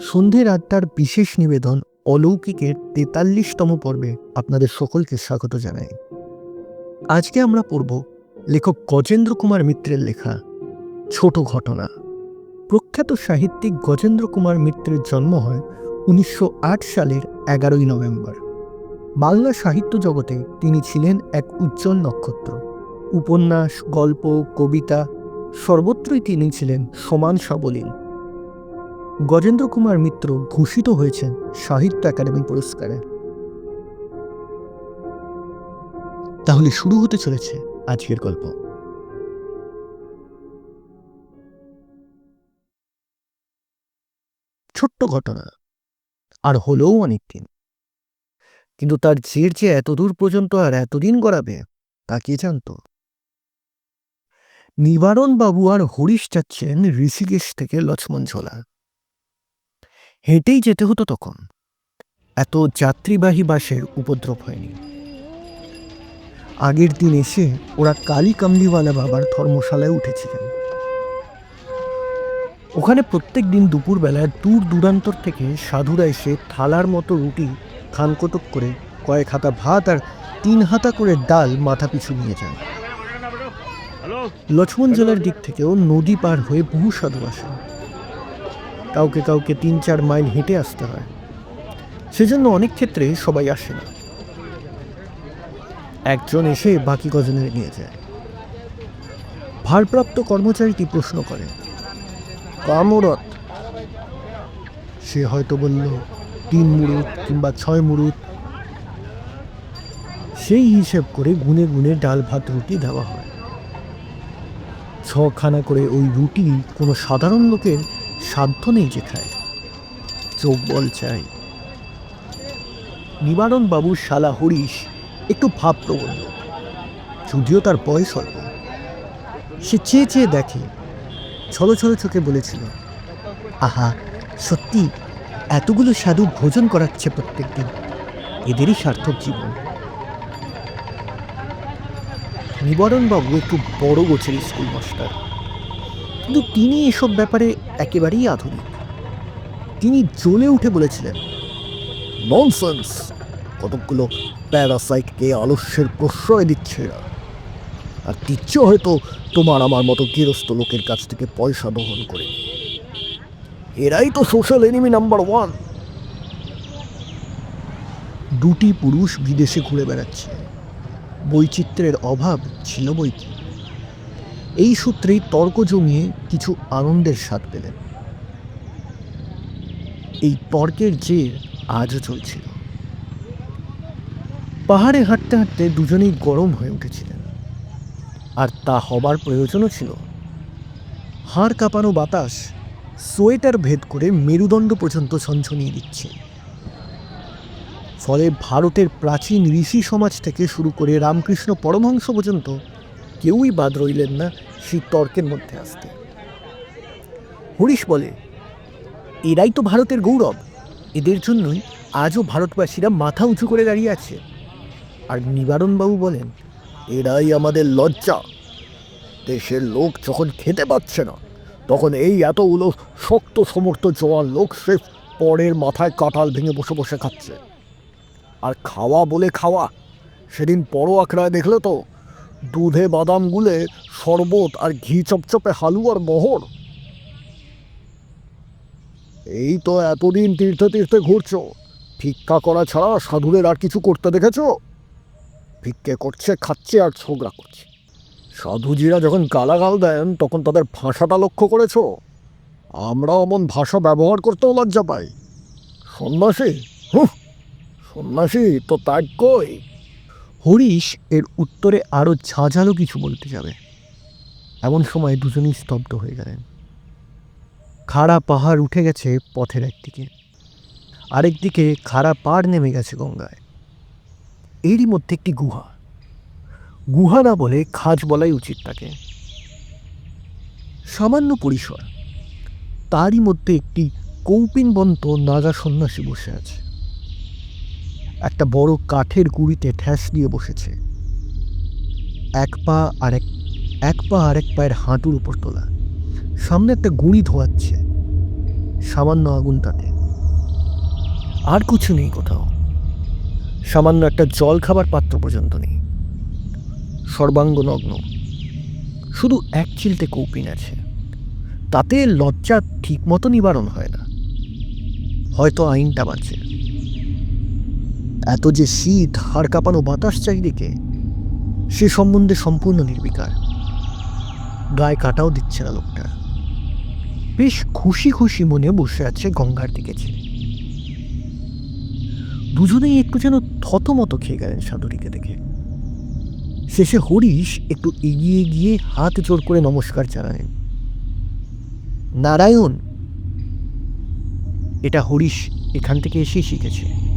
সন্ধ্যের আড্ডার বিশেষ নিবেদন অলৌকিকের তেতাল্লিশতম পর্বে আপনাদের সকলকে স্বাগত জানাই। আজকে আমরা পড়ব লেখক গজেন্দ্র কুমার মিত্রের লেখা, ছোট ঘটনা। প্রখ্যাত সাহিত্যিক গজেন্দ্র কুমার মিত্রের জন্ম হয় উনিশশো আট সালের এগারোই নভেম্বর। বাংলা সাহিত্য জগতে তিনি ছিলেন এক উজ্জ্বল নক্ষত্র। উপন্যাস, গল্প, কবিতা সর্বত্রই তিনি ছিলেন সমান সাবলীল। গজেন্দ্র কুমার মিত্র ভূষিত হয়েছেন সাহিত্য একাডেমি পুরস্কারে। তাহলে শুরু হতে চলেছে আজকের গল্প। ছোট্ট ঘটনা, আর হলেও অনেকদিন। কিন্তু তার জের যে এতদূর পর্যন্ত আর এতদিন গড়াবে, তা কে জানত? নিবারণ বাবু আর হরিশ যাচ্ছেন ঋষিকেশ থেকে লক্ষ্মণ ঝোলা হেঁটেই যেতে হতো তখন। এত যাত্রীবাহী বাসের উপদ্রব হয়নি। আগের দিন এসে ওরা কালী কামলিওয়ালা বাবার ধর্মশালায় উঠেছিলেন। ওখানে প্রত্যেক দিন দুপুরবেলায় দূর দূরান্তর থেকে সাধুরা এসে থালার মতো রুটি খানকতক করে কয়েক হাতা ভাত আর তিন হাতা করে ডাল মাথা পিছু নিয়ে যান। লক্ষ্মণ জেলার দিক থেকেও নদী পার হয়ে বহু সাধু আসেন। কাউকে কাউকে তিন চার মাইল হেঁটে আসতে হয়। সেজন্য অনেক ক্ষেত্রে সবাই আসে না। একজন এসে বাকি কজনের নিয়ে যায়। ভারপ্রাপ্ত কর্মচারীটি প্রশ্ন করে কামরত সে হয়তো বলল, তিন মুড়ুত কিংবা ছয় মুড়ুত সেই হিসেব করে গুনে গুনে ডাল ভাত রুটি দেওয়া হয়। ছখানা করে ওই রুটি কোনো সাধারণ লোকের সাধ্য নেই যে খায় চোখ বল চাই। নিবারণ বাবুর শালা হরিশ একটু ভাবপ্রবণ লোক। যদিও তার বয়স অল্প। সে চেয়ে চেয়ে দেখে। ছলো ছলো চোখে বলেছিল, আহা, সত্যি এতগুলো সাধু ভোজন করাচ্ছে প্রত্যেক দিন এদেরই সার্থক জীবন। নিবারণবাবু একটু বড় গোছের স্কুল মাস্টার কিন্তু তিনি এসব ব্যাপারে একেবারেই আধুনিক। তিনি জ্বলে উঠে বলেছিলেন ননসেন্স কতকগুলো প্যারাসাইটকে আলস্যের প্রশ্রয় দিচ্ছে এরা। আর দিচ্ছে হয়তো তোমার আমার মতো গৃহস্থ লোকের কাছ থেকে পয়সা দহন করে এরাই তো সোশ্যাল এনিমি নাম্বার ওয়ান দুটি পুরুষ বিদেশে ঘুরে বেড়াচ্ছে। বৈচিত্র্যের অভাব ছিল বই এই সূত্রেই তর্ক জমিয়ে কিছু আনন্দের স্বাদ পেলেন। এই তর্কের জের আজও চলছিল। পাহাড়ে হাঁটতে হাঁটতে দুজনেই গরম হয়ে উঠেছিলেন। আর তা হবার প্রয়োজনও ছিল। হাড় কাঁপানো বাতাস সোয়েটার ভেদ করে মেরুদণ্ড পর্যন্ত ছঞ্ছনিয়ে দিচ্ছে। ফলে ভারতের প্রাচীন ঋষি সমাজ থেকে শুরু করে রামকৃষ্ণ পরমহংস পর্যন্ত কেউই বাদ রইলেন না সেই তর্কের মধ্যে আসতে। হরিশ বলে, এরাই তো ভারতের গৌরব। এদের জন্যই আজও ভারতবাসীরা মাথা উঁচু করে দাঁড়িয়ে আছে। আর নিবারণবাবু বলেন, এরাই আমাদের লজ্জা। দেশের লোক যখন খেতে পাচ্ছে না, তখন এই এতগুলো শক্ত সমর্থ জোয়ান লোক সে পরের মাথায় কাঁঠাল ভেঙে বসে বসে খাচ্ছে। আর খাওয়া বলে খাওয়া, সেদিন বড় আখড়ায় দেখলে তো দুধে বাদাম গুলে শরবত আর ঘি চপচপে হালুয়ার মোহর? এই তো এতদিন তীর্থে তীর্থে ঘুরছো। ভিক্ষা করা ছাড়া সাধুদের আর কিছু করতে দেখেছ? ভিক্ষে করছে, খাচ্ছে আর ছোকরা করছে। সাধুজিরা যখন গালাগাল দেন, তখন তাদের ভাষাটা লক্ষ্য করেছ? আমরা অমন ভাষা ব্যবহার করতেও লজ্জা পাই। সন্ন্যাসী? হুঁ, সন্ন্যাসী, তো ত্যাগ কই? হরিশ এর উত্তরে আরও ঝাঁঝালো কিছু বলতে যাবে। এমন সময় দুজনেই স্তব্ধ হয়ে গেলেন। খাড়া পাহাড় উঠে গেছে পথের একদিকে। আরেকদিকে খাড়া পাড় নেমে গেছে গঙ্গায়। এরই মধ্যে একটি গুহা। গুহা না বলে খাজ বলাই উচিত তাকে। সামান্য পরিসর। তারই মধ্যে একটি কৌপিনবন্ত নাগা সন্ন্যাসী বসে আছে। একটা বড় কাঠের গুঁড়িতে ঠ্যাস দিয়ে বসেছে। এক পা আর এক এক পা আর এক পায়ের হাঁটুর উপর তোলা। সামনে একটা গুঁড়ি ধোয়াচ্ছে, সামান্য আগুন তাতে আর কিছু নেই কোথাও। সামান্য একটা জল খাবার পাত্র পর্যন্ত নেই। সর্বাঙ্গ নগ্ন। শুধু এক চিলতে কৌপিন আছে। তাতে লজ্জা ঠিক মতো নিবারণ হয় না। হয়তো আইনটা বাঁচে এত যে শীত হাড় কাঁপানো বাতাস চারিদিকে, সে সম্বন্ধে সম্পূর্ণ নির্বিকার। গায়ে কাটাও দিচ্ছে না লোকটা। বেশ খুশি খুশি মনে বসে আছে গঙ্গার দিকে চেয়ে দুজনেই একটু যেন থতমত খেয়ে গেলেন সাধুরিকে দেখে। শেষে হরিশ একটু এগিয়ে গিয়ে হাত জোর করে নমস্কার জানালেন। নারায়ণ! এটা হরিশ এখান থেকে এসেই শিখেছে।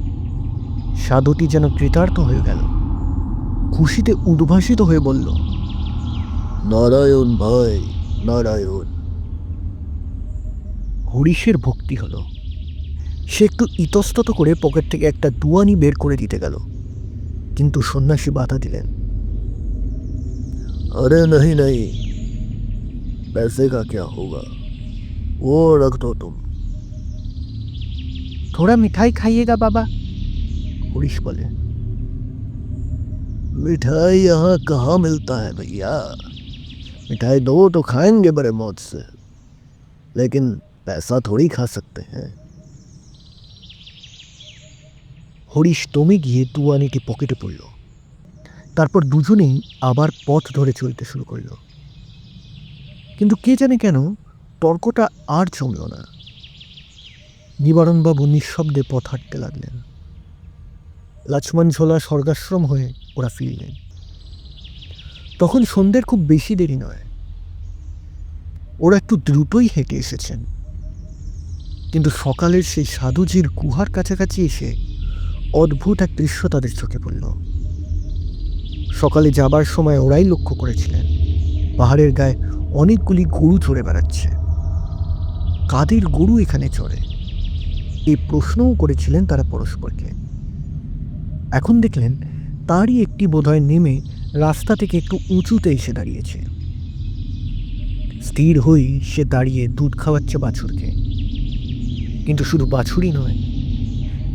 সাধুটি যেন কৃতার্থ হয়ে গেল খুশিতে উদ্ভাসিত হয়ে বলল নারায়ণ ভাই নারায়ণ হরিশের ভক্তি হলো সে একটু ইতস্তত করে পকেট থেকে একটা দুয়ানি বের করে দিতে গেল কিন্তু সন্ন্যাসী বাধা দিলেন अरे नहीं नहीं पैसे का क्या होगा वो रख दो तुम थोड़ा मिठाई खाइएगा बाबा हरीश बोले मिठाई यहाँ कहाँ मिलता है भैया मिठाई दो तो खाएंगे बड़े मौज से लेकिन पैसा थोड़ी खा सकते हैं হরিশ দমে গিয়ে দুয়ানিটি পকেটে পড়ল তারপর দুজনেই আবার পথ ধরে চলতে শুরু করল কিন্তু কে জানে কেন তর্কটা আর জমল না নিবারণবাবু নিঃশব্দে পথ হাঁটতে লাগলেন লক্ষ্মণ ঝোলা স্বর্গাশ্রম হয়ে ওরা ফিরলেন। তখন সন্ধ্যের খুব বেশি দেরি নয়। ওরা একটু দ্রুতই হেঁটে এসেছেন। কিন্তু সকালের সেই সাধুজির গুহার কাছাকাছি এসে অদ্ভুত এক দৃশ্য তাদের চোখে পড়ল। সকালে যাবার সময় ওরাই লক্ষ্য করেছিলেন, পাহাড়ের গায়ে অনেকগুলি গরু চড়ে বেড়াচ্ছে। কাদের গরু এখানে চড়ে? এই প্রশ্নও করেছিলেন তারা পরস্পরকে। এখন দেখলেন তারই একটি বোধহয় নেমে রাস্তা থেকে একটু উঁচুতে এসে দাঁড়িয়েছে। স্থির হই সে দাঁড়িয়ে দুধ খাওয়াচ্ছে বাছুরকে। কিন্তু শুধু বাছুরই নয়,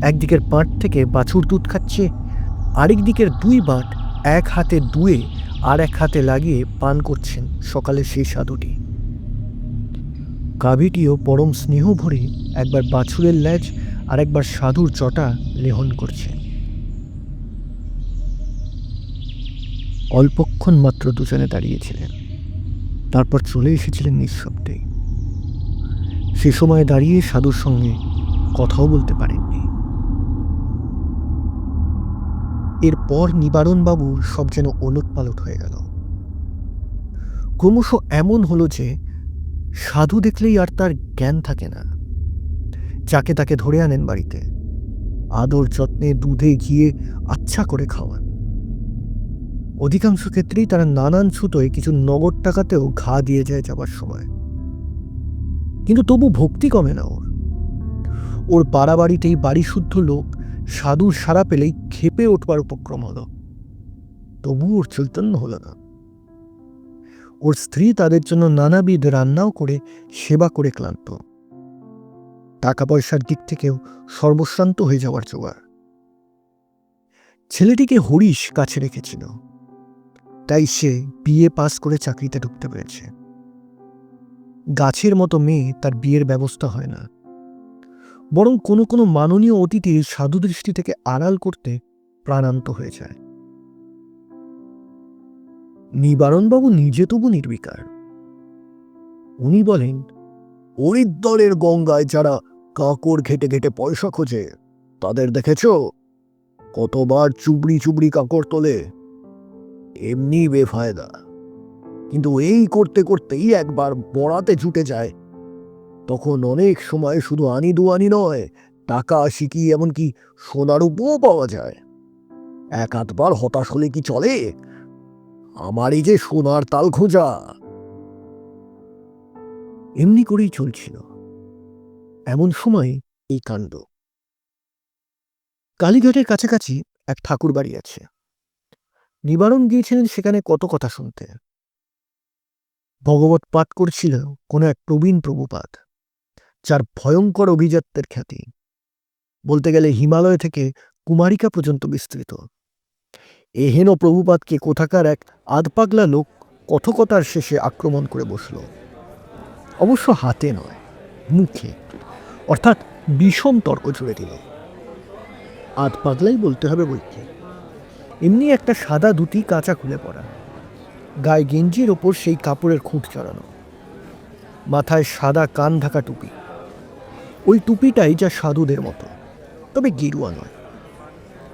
একদিকের বাঁট থেকে বাছুর দুধ খাচ্ছে, আরেক দিকের দুই বাঁট এক হাতে দুয়ে আর এক হাতে লাগিয়ে পান করছেন সকালে সেই সাধুটি গাভীটিও পরম স্নেহ ভরে একবার বাছুরের ল্যাজ আর একবার সাধুর চটা লেহন করছে। অল্পক্ষণ মাত্র দুজনে দাঁড়িয়েছিলেন। তারপর চলে এসেছিলেন নিঃশব্দে। সে সময় দাঁড়িয়ে সাধুর সঙ্গে কথাও বলতে পারেননি। এরপর নিবারণবাবুর সব যেন ওলট পালট হয়ে গেল। ক্রমশ এমন হলো যে, সাধু দেখলেই আর তার জ্ঞান থাকে না। যাকে তাকে ধরে আনেন বাড়িতে। আদর যত্নে দুধে ঘিয়ে আচ্ছা করে খাওয়ান। অধিকাংশ ক্ষেত্রেই তারা নানান ছুতোয় কিছু নগদ টাকাতেও ঘা দিয়ে যায় যাবার সময়। কিন্তু তবু ভক্তি কমে না ওর। ওর পাড়া বাড়িতেই বাড়ি লোক সাধুর সারা পেলেই খেপে উঠবার উপক্রম হলো। তবু ওর চৈতন্য হলো না। ওর স্ত্রী তাদের জন্য নানাবিধ রান্নাও করে, সেবা করে ক্লান্ত। টাকা পয়সার দিক থেকেও সর্বশ্রান্ত হয়ে যাওয়ার জোগাড়। ছেলেটিকে হরিশ কাছে রেখেছিল। তাই সে বিয়ে পাস করে চাকরিতে ঢুকতে পেরেছে। গাছের মতো মেয়ে তার বিয়ের ব্যবস্থা হয় না। বরং কোনো কোনো মাননীয় অতিথির সাধু দৃষ্টি থেকে আড়াল করতে প্রাণান্ত হয়ে যায়। নিবারণবাবু নিজে তবু নির্বিকার। উনি বলেন হরিদ্দরের গঙ্গায় যারা কাকর ঘেটে ঘেটে পয়সা খোঁজে, তাদের দেখেছ? কতবার চুবড়ি চুবড়ি কাকর তোলে। এমনি বেফায়দা। কিন্তু এই করতে করতেই একবার বড়াতে জুটে যায়। তখন অনেক সময় শুধু আনি দুয়ানি নয়, টাকা, সিকি, এমনকি সোনার উপও পাওয়া যায়। এক আধবার হতাশ হলে কি চলে? আমারই যে সোনার তাল খোঁজা। এমনি করেই চলছিল। এমন সময় এই কাণ্ড। কালীঘাটের কাছাকাছি এক ঠাকুর বাড়ি আছে। নিবারণ গিয়েছিলেন সেখানে কত কথা শুনতে। ভগবত পাঠ করছিল কোনো এক প্রবীণ প্রভুপাত যার ভয়ঙ্কর অভিজাত্যের খ্যাতি। বলতে গেলে হিমালয় থেকে কুমারিকা পর্যন্ত বিস্তৃত। এহেন প্রভুপাতকে কোথাকার এক আধপাগলা লোক কথকতার শেষে আক্রমণ করে বসল। অবশ্য হাতে নয়, মুখে, অর্থাৎ বিষম তর্ক জুড়ে দিল। আধ পাগলাই বলতে হবে বইকে এমনি একটা সাদা দুটি কাঁচা খুলে পড়া। গায়ে গেঞ্জির ওপর সেই কাপড়ের খুঁট চড়ানো। মাথায় সাদা কান ঢাকা টুপি। ওই টুপিটাই যা সাধুদের মতো, তবে গেরুয়া নয়।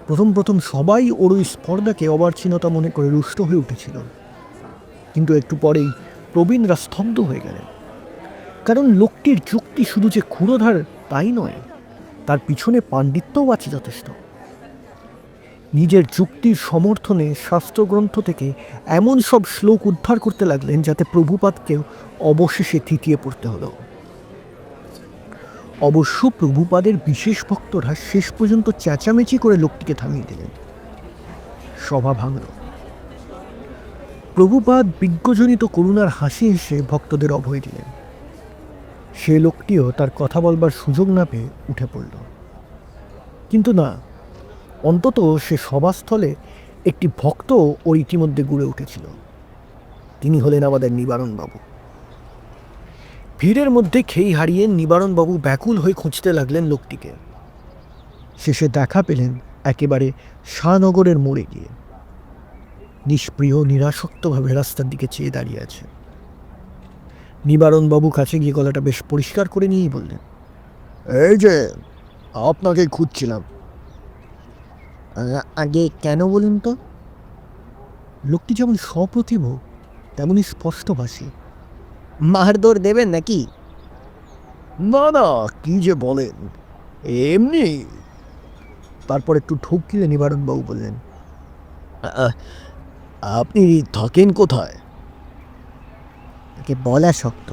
প্রথম প্রথম সবাই ওর ওই স্পর্ধাকে অবার্চিনতা মনে করে রুষ্ট হয়ে উঠেছিল। কিন্তু একটু পরেই প্রবীণরা স্তব্ধ হয়ে গেলেন। কারণ লোকটির যুক্তি শুধু যে ক্ষুরোধার তাই নয়, তার পিছনে পাণ্ডিত্যও আছে যথেষ্ট। নিজের যুক্তির সমর্থনে শাস্ত্রগ্রন্থ থেকে এমন সব শ্লোক উদ্ধার করতে লাগলেন যাতে প্রভুপাতকেও অবশেষে থিতিয়ে পড়তে হলো। অবশ্য প্রভুপাদের বিশেষ ভক্তরা শেষ পর্যন্ত চেঁচামেচি করে লোকটিকে থামিয়ে দিলেন। সভা ভাঙল। প্রভুপাদ বিজ্ঞজনিত করুণার হাসি হেসে ভক্তদের অভয় দিলেন। সে লোকটিও তার কথা বলবার সুযোগ না পেয়ে উঠে পড়ল। কিন্তু না অন্তত সে সভাস্থলে একটি ভক্ত ও ইতিমধ্যে গুড়ে উঠেছিল। তিনি হলেন আমাদের নিবারণবাবু। ভিড়ের মধ্যে খেই হারিয়ে নিবারণবাবু ব্যাকুল হয়ে খুঁজতে লাগলেন লোকটিকে। শেষে দেখা পেলেন একেবারে শাহনগরের মোড়ে গিয়ে। নিষ্প্রিয়, নিরাসক্তভাবে রাস্তার দিকে চেয়ে দাঁড়িয়ে আছে। নিবারণবাবু কাছে গিয়ে গলাটা বেশ পরিষ্কার করে নিয়েই বললেন, এই যে আপনাকে খুঁজছিলাম। আগে কেন বলুন তো? লোকটি যেমন সপ্রতিভ তেমনই স্পষ্টভাষী। মারদৌড় দেবেন নাকি? না না কি যে বলেন এমনি। তারপর একটু ঠকিলে নিবারণবাবু বললেন আপনি থাকেন কোথায়? তাকে বলা শক্ত।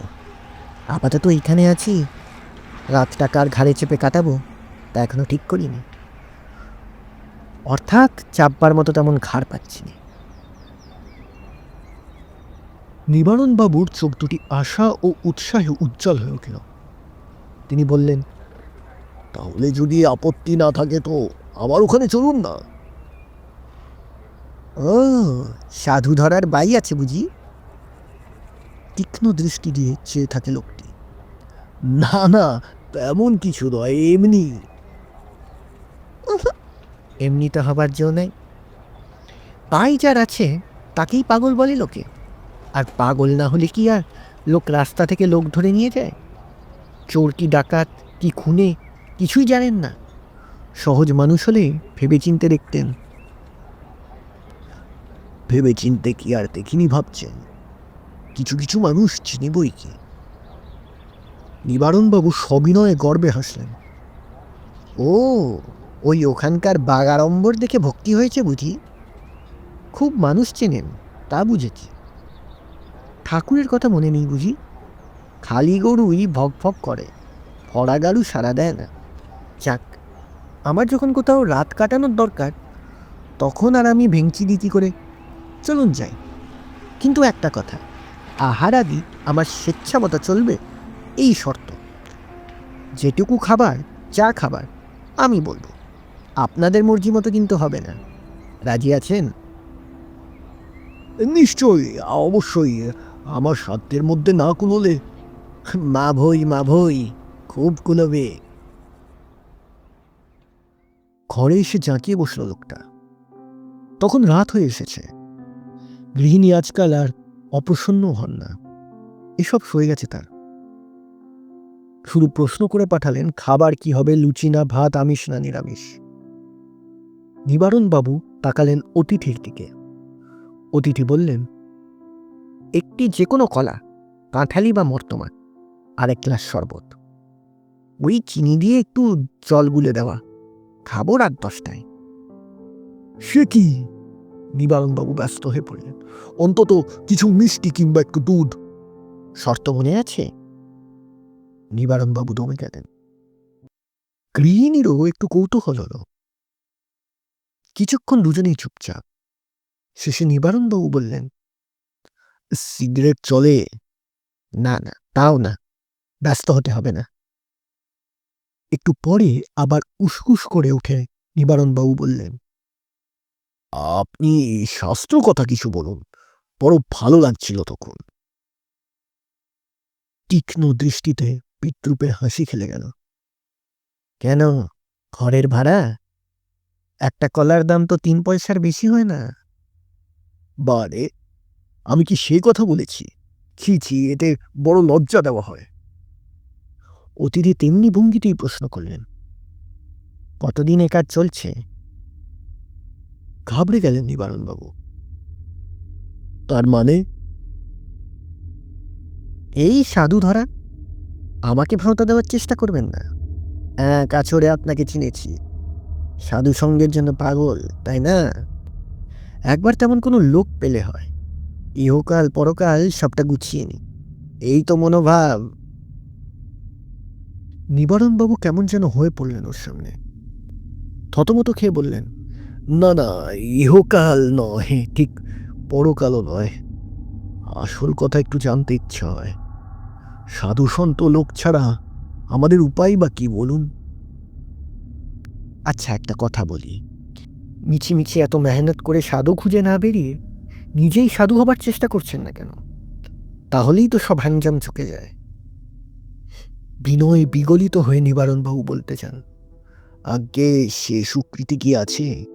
আপাতত এইখানে আছি। রাতটা কার ঘাড়ে চেপে কাটাবো তা এখনও ঠিক করিনি। অর্থাৎ চাপবার মতো তেমন ঘাড় পাচ্ছি না। নিবারণবাবুর চোখ দুটি আশা ও উৎসাহে উজ্জ্বল হয়ে উঠল। তিনি বললেন তাহলে যদি আপত্তি না থাকে তো আবার ওখানে চলুন না। ও সাধু ধরার বাই আছে বুঝি? তীক্ষ্ণ দৃষ্টি দিয়ে চেয়ে থাকে লোকটি। না না তেমন কিছু নয় এমনি। এমনিতে হবার জো নেই। পাই যার আছে তাকেই পাগল বলে লোকে। আর পাগল না হলে কি আর লোক রাস্তা থেকে লোক ধরে নিয়ে যায়? চোর কি ডাকাত কি খুনে কিছুই জানেন না। সহজ মানুষ হলে ভেবে চিনতে দেখতেন। ভেবে চিনতে কি আর দেখিনি ভাবছেন? কিছু কিছু মানুষ চিনি বই কি? নিবারণবাবু সবিনয়ে গর্বে হাসলেন। ও ওই ওখানকার বাগাড়ম্বর দেখে ভক্তি হয়েছে বুঝি? খুব মানুষ চেনেন, তা বুঝেছি। ঠাকুরের কথা মনে নেই বুঝি? খালি গরুই ভক ভক করে, ফড়া গাড়ু সারা দেয় না। যাক, আমার যখন কোথাও রাত কাটানোর দরকার, তখন আর আমি ভেঙচি দিতি করে। চলুন যাই। কিন্তু একটা কথা, আহার আদি আমার স্বেচ্ছা মতো চলবে, এই শর্ত। যেটুকু খাবার, যা খাবার, আমি বলব। আপনাদের মর্জি মতো কিন্তু হবে না। রাজি আছেন? নিশ্চয়ই অবশ্যই। আমার সাধ্যের মধ্যে না কুলোলে মা ভই মা ভই খুব কুলবে। ঘরে এসে জাঁকিয়ে বসল লোকটা। তখন রাত হয়ে এসেছে। গৃহিণী আজকাল আর অপ্রসন্ন হন না। এসব সয়ে গেছে তার। শুধু প্রশ্ন করে পাঠালেন খাবার কি হবে? লুচি না ভাত? আমিষ না নিরামিষ? নিবারণবাবু তাকালেন অতিথির দিকে। অতিথি বললেন, একটি যে কোনো কলা, কাঁঠালি বা মর্তমান, আর এক গ্লাস শরবত। ওই চিনি দিয়ে একটু জল গুলে দেওয়া। খাব রাত দশটায়। সে কি? নিবারণবাবু ব্যস্ত হয়ে পড়লেন। অন্তত কিছু মিষ্টি কিংবা একটু দুধ। শর্ত মনে আছে? নিবারণবাবু দমে গেলেন। গৃহিণীরও একটু কৌতূহল হলো। কিছুক্ষণ দুজনেই চুপচাপ। শেষে নিবারণবাবু বললেন, সিগারেট চলে। না না, তাও না, ব্যস্ত হতে হবে না। একটু পরে আবার উসকুস করে উঠে নিবারণবাবু বললেন, আপনি শাস্ত্র কথা কিছু বলুন, বড় ভালো লাগছিল তখন। তীক্ষ্ণ দৃষ্টিতে পিতৃপের হাসি খেলে গেল, কেন? ঘরের ভাড়া? একটা কলার দাম তো তিন পয়সার বেশি হয় না। বারে, আমি কি সে কথা বলেছি? ছি ছি, এতে বড় লজ্জা দেওয়া হয়। অতিথি তেমনি ভঙ্গিতেই প্রশ্ন করলেন, কতদিন এ কাজ চলছে? ঘাবড়ে গেলেন নিবারণবাবু। তার মানে? এই সাধু ধরা, আমাকে ভ্রতা দেওয়ার চেষ্টা করবেন না। হ্যাঁ কাছড়ে আপনাকে চিনেছি। সাধু সঙ্গের জন্য পাগল, তাই না? একবার তেমন কোনো লোক পেলে হয়। ইহকাল পরকাল সবটা গুছিয়ে নি। এই তো মনোভাব। নিবারণবাবু কেমন যেন হয়ে পড়লেন ওর সামনে। থতমত খেয়ে বললেন, না না, ইহকাল নয় ঠিক পরকালও নয়। আসল কথা একটু জানতে ইচ্ছা হয়। সাধু সন্ত লোক ছাড়া আমাদের উপায় বা কি বলুন? আচ্ছা একটা কথা বলি। মিছিমিছি এত মেহনত করে সাধু খুঁজে না বেরিয়ে নিজেই সাধু হবার চেষ্টা করছেন না কেন? তাহলেই তো সব হ্যাংজাম চুকে যায়। বিনয় বিগলিত হয়ে নিবারণবাবু বলতে চান আগে সে সুকৃতি কি আছে?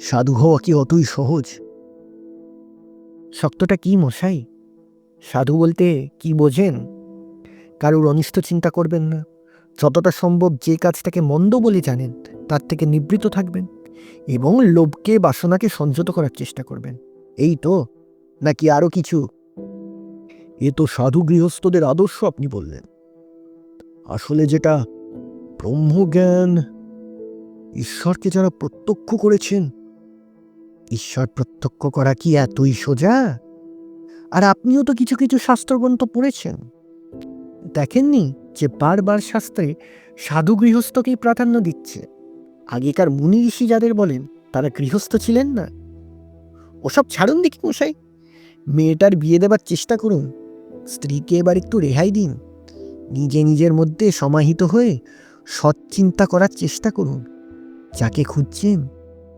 সাধু হওয়া কি অতই সহজ? শক্তটা কি মশাই? সাধু বলতে কি বোঝেন? কারুর অনিষ্ট চিন্তা করবেন না। যতটা সম্ভব যে কাজটাকে মন্দ বলে জানেন, তার থেকে নিবৃত থাকবেন এবং লোভকে, বাসনাকে সংযত করার চেষ্টা করবেন। এই তো, নাকি আরও কিছু? এ তো সাধু গৃহস্থদের আদর্শ আপনি বললেন। আসলে যেটা ব্রহ্মজ্ঞান, ঈশ্বরকে যারা প্রত্যক্ষ করেছেন, ঈশ্বর প্রত্যক্ষ করা কি এতই সোজা? আর আপনিও তো কিছু কিছু শাস্ত্রগ্রন্থ পড়েছেন। দেখেননি? যে বারবার শাস্ত্রে সাধু গৃহস্থকেই প্রাধান্য দিচ্ছে। আগেকার মুনি ঋষি যাদের বলেন, তারা গৃহস্থ ছিলেন না। ওসব ছাড়ুন দেখি মশাই। মেয়েটার বিয়ে দেবার চেষ্টা করুন। স্ত্রীকে এবার একটু রেহাই দিন। নিজে নিজের মধ্যে সমাহিত হয়ে সৎ চিন্তা করার চেষ্টা করুন। যাকে খুঁজছেন,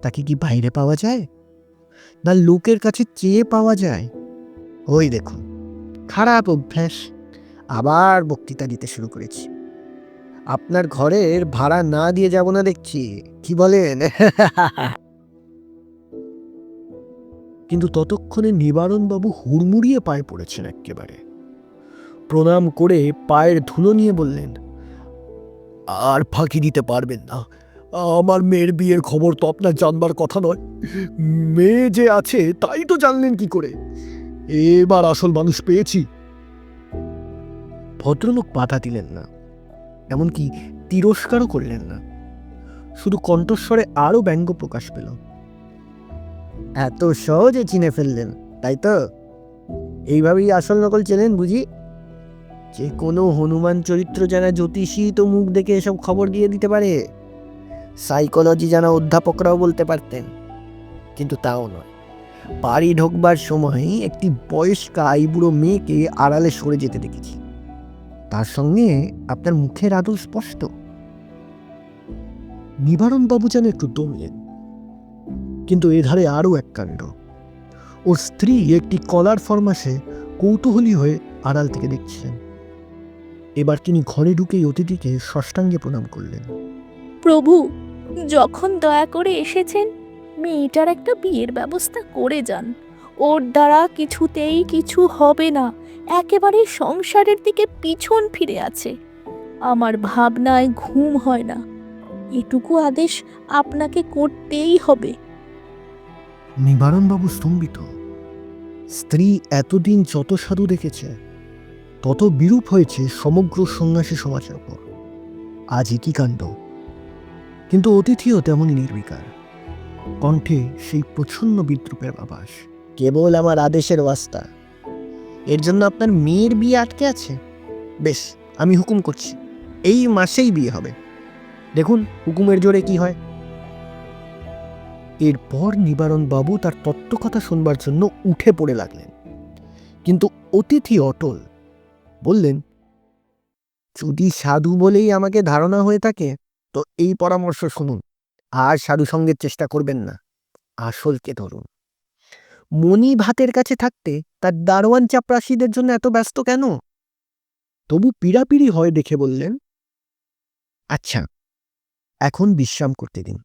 তাকে কি বাইরে পাওয়া যায়? না লোকের কাছে চেয়ে পাওয়া যায়? ওই দেখুন, খারাপ অভ্যাস। আবার বক্তৃতা দিতে শুরু করেছি। আপনার ঘরের ভাড়া না দিয়ে যাব না দেখছি, কি বলেন? কিন্তু ততক্ষণে নিবারণবাবু হুড়মুড়িয়ে পায়ে পড়েছেন একেবারে প্রণাম করে পায়ের ধুলো নিয়ে বললেন, আর ফাঁকি দিতে পারবেন না। আমার মেয়ের বিয়ের খবর তো আপনার জানবার কথা নয়। মেয়ে যে আছে তাই তো জানলেন কি করে? এবার আসল মানুষ পেয়েছি। ভদ্রলোক বাধা দিলেন না, এমনকি তিরস্কারও করলেন না। শুধু কণ্ঠস্বরে আরও ব্যঙ্গ প্রকাশ পেল। এত সহজে চিনে ফেললেন, তাই তো? এইভাবেই আসল নকল চেনেন বুঝি? যে কোনো হনুমান চরিত্র জানা জ্যোতিষী তো মুখ দেখে এসব খবর দিয়ে দিতে পারে। সাইকোলজি জানা অধ্যাপকরাও বলতে পারতেন। কিন্তু তাও নয়। বাড়ি ঢোকবার সময় একটি বয়স্ক আইবুড়ো মেয়েকে আড়ালে সরে যেতে দেখেছি। তার সঙ্গে আপনার মুখের আদল স্পষ্ট। নিবারণবাবু যেন একটু দমলেন কিন্তু এধারে আরও এক কাণ্ড। ওর স্ত্রী একটি কলার ফরমাসে কৌতূহলী হয়ে আড়াল থেকে দেখছিলেন। এবার তিনি ঘরে ঢুকেই অতিথিকে ষষ্ঠাঙ্গে প্রণাম করলেন। প্রভু, যখন দয়া করে এসেছেন, মেয়েটার একটা বিয়ের ব্যবস্থা করে যান। ওর দ্বারা কিছুতেই কিছু হবে না। একেবারে সংসারের দিকে পিছন ফিরে আছে। আমার ভাবনায় ঘুম হয় না। এটুকু আদেশ আপনাকে করতেই হবে। নিবারণবাবু স্তম্ভিত। স্ত্রী এতদিন যত সাধু দেখেছে তত বিরূপ হয়েছে সমগ্র সন্ন্যাসী সমাজের ওপর আজ একই কাণ্ড? কিন্তু অতিথিও তেমনই নির্বিকার। কণ্ঠে সেই প্রচ্ছন্ন বিদ্রুপের আভাস। কেবল আমার আদেশের ওয়াস্তা। এর জন্য আপনার মেয়ের বিয়ে আটকে আছে। বেশ, আমি হুকুম করছি, এই মাসেই বিয়ে হবে। দেখুন, হুকুমের জোরে কি হয়। এরপর নিবারণ বাবু তার তত্ত্বকথা শুনবার জন্য উঠে পড়ে লাগলেন। কিন্তু অতিথি অটল বললেন, যদি সাধু বলেই আমাকে ধারণা হয়ে থাকে, তো এই পরামর্শ শুনুন। আর সাধু সঙ্গের চেষ্টা করবেন না। আসলকে ধরুন। মণি ভাতের কাছে থাকতে তার দারোয়ান চাপরাশিদের জন্য এত ব্যস্ত কেন? তবু পিড়াপিড়ি হয় দেখে বললেন আচ্ছা এখন বিশ্রাম করতে দিন।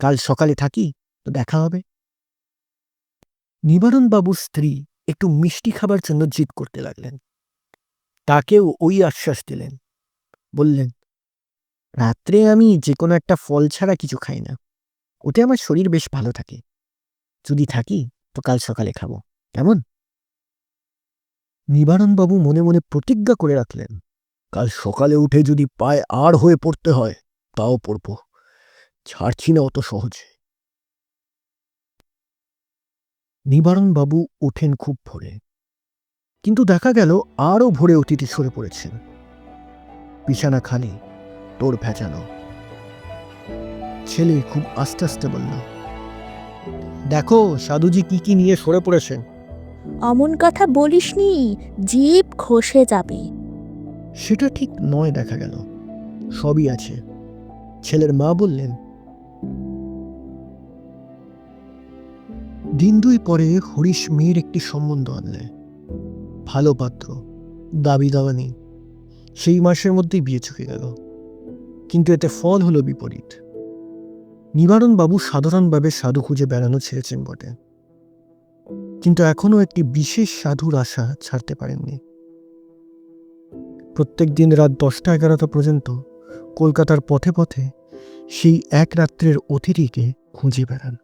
কাল সকালে থাকি, তো দেখা হবে। নিবারণ বাবুর স্ত্রী একটু মিষ্টি খাবার জন্য জিদ করতে লাগলেন। তাকেও ওই আশ্বাস দিলেন, বললেন, রাত্রে আমি যে কোনো একটা ফল ছাড়া কিছু খাই না। ওতে আমার শরীর বেশ ভালো থাকে। যদি থাকি, তো কাল সকালে খাব। কেমন? নিবারণবাবু মনে মনে প্রতিজ্ঞা করে রাখলেন, কাল সকালে উঠে যদি পায়ে আর হয়ে পড়তে হয়, তাও পড়ব। ছাড়ছি না অত সহজে। নিবারণবাবু ওঠেন খুব ভোরে। কিন্তু দেখা গেল, আরও ভোরে অতিথি সরে পড়েছেন। বিছানা খালি তোর ভেজানো। ছেলে খুব আস্তে আস্তে বলল দেখো সাধুজি কি কি নিয়ে সরে পড়েছেন অমন কথা বলিসনি জিভ খসে যাবে। সেটা ঠিক নয় দেখা গেল সবই আছে। ছেলের মা বললেন দিন দুই পরে হরিশ মেয়ের একটি সম্বন্ধ আনলে। ভালো পাত্র দাবি দাওয়া নেই। সেই মাসের মধ্যেই বিয়ে চুকে গেল। কিন্তু এতে ফল হলো বিপরীত। নিবারণ বাবু সাধারণভাবে সাধু খুঁজে বেড়ানো ছেড়েছেন বটে। কিন্তু এখনও একটি বিশেষ সাধুর আশা ছাড়তে পারেননি। প্রত্যেক দিন রাত দশটা এগারোটা পর্যন্ত কলকাতার পথে পথে সেই এক রাত্রের অতিথিকে খুঁজে বেড়ান।